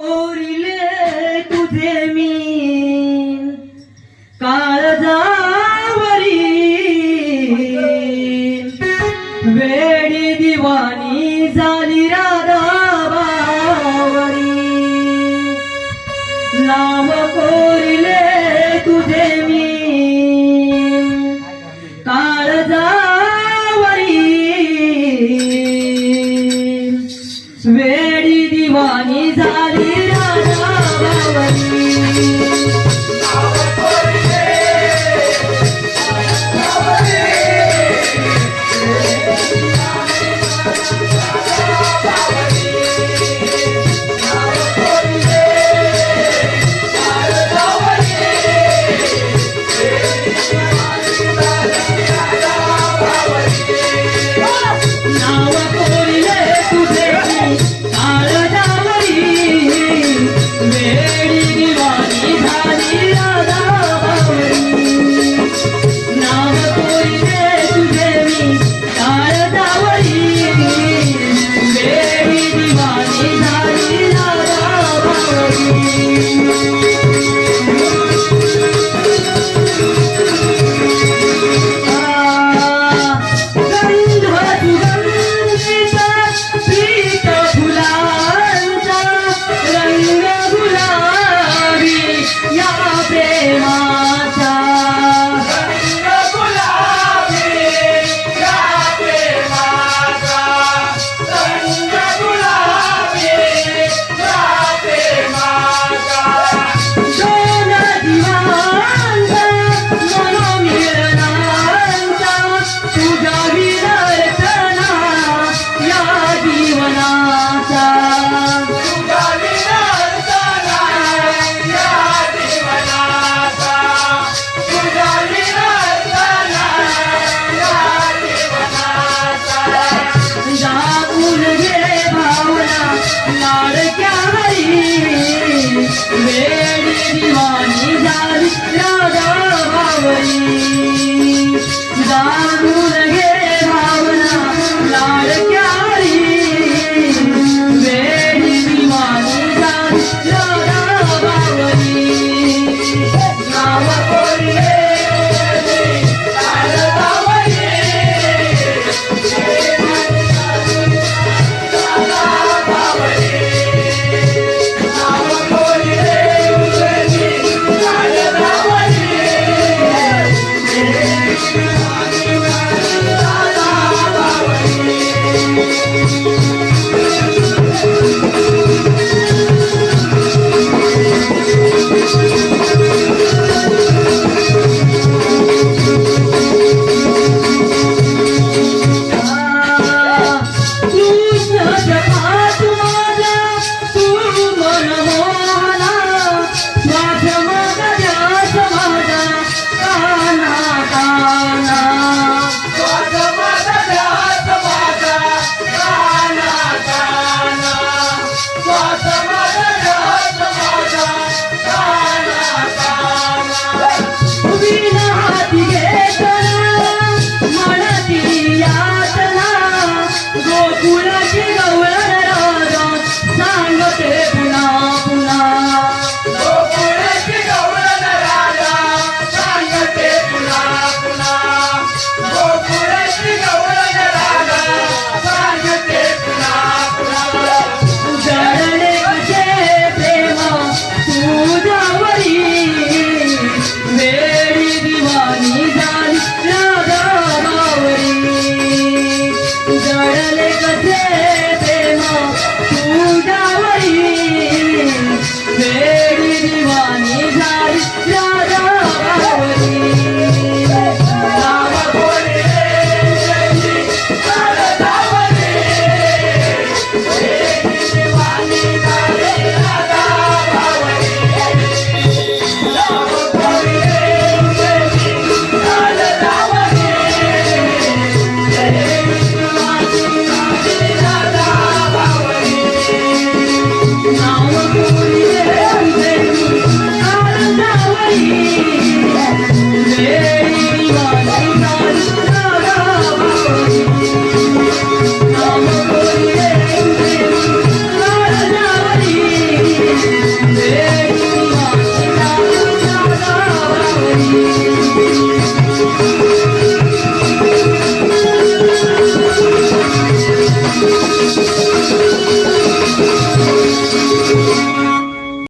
ओरिले तुझे मी. काळजावरी वेडी दिवानी झाली राधाबावरी. नाव कोरी झाली राधा बाबाई देवरी